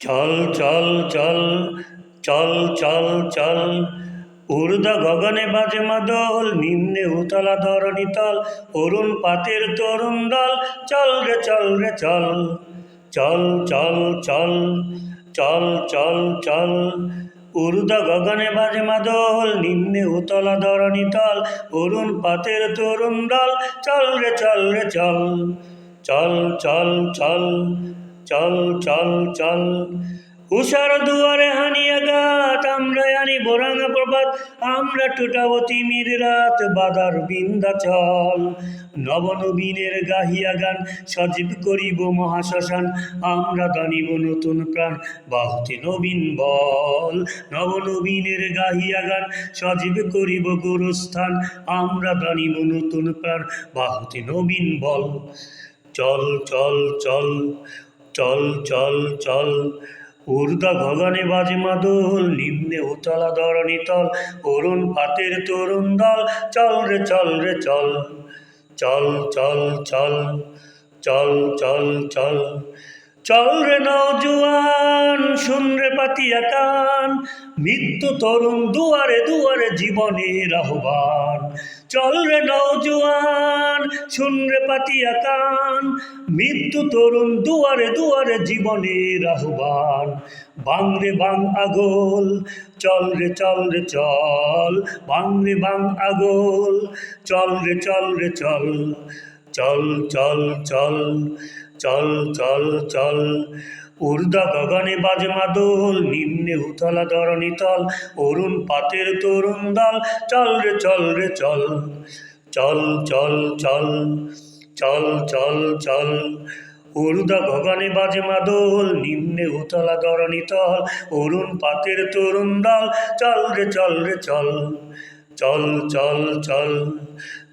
চল চল চল চল চল চল ঊর্ধ্ব গগনে বাজে মাদল নিম্নে উতলা ধরণী তল অরুণ পাতের তরুণ দল চল রে চল রে চল চল চল চল চল চল চল ঊর্ধ্ব গগনে বাজে মাদল নিম্নে উতলা ধরণী তল অরুণ পাতের তরুণ দল চল রে চল রে চল চল চল চল চল চল চল। উষার দুয়ারে হানিয়া গাত, আমরা আনি বোরাঙা প্রভাত। আমরা টুটাবো তিমির রাত, বাদার বিন্দা চল। নবনবীনের গাহিয়া গান, সজীব করিব মহাশ্মশান। আমরা দানিব নতুন প্রাণ, বাহুতে নবীন বল। নবনবীনের গাহিয়া গান, সজীব করিব গুরুস্থান। আমরা দানিব নতুন প্রাণ, বাহুতে নবীন বল। চল চল চল। চল চল চল। ঊর্ধ্ব গগনে বাজে মাদল, নিম্নে উতলা ধরণী তল। অরুণ পাতের তরুণ দল, চল রে চল রে, চল। চল চল চল চল চল চল। চল রে নৌজুয়ান শুন রে পাতিয়া কান। মৃত্যু তরুণ দুয়ারে দুয়ারে জীবনের আহ্বান। চল রে নৌজুয়ান শুন রে পাতিয়া কান মৃত্যু তরুণ দুয়ারে দুয়ারে জীবনের আহ্বান। বাং রে বাং আগল, চল রে চল রে চল। বাং রে বাং আগল, চল রে চল রে চল। চল চল চল চল চল চল ঊর্ধ্ব গগনে বাজে মাদল নিম্নে উতলা ধরণী তল অরুণ পাতের তরুণ দল চল রে চল রে চল চল চল চল চল চল চল ঊর্ধ্ব গগনে বাজে মাদল নিম্নে উতলা ধরণী তল অরুণ পাতের তরুণ দল চল রে চল রে চল চল চল চল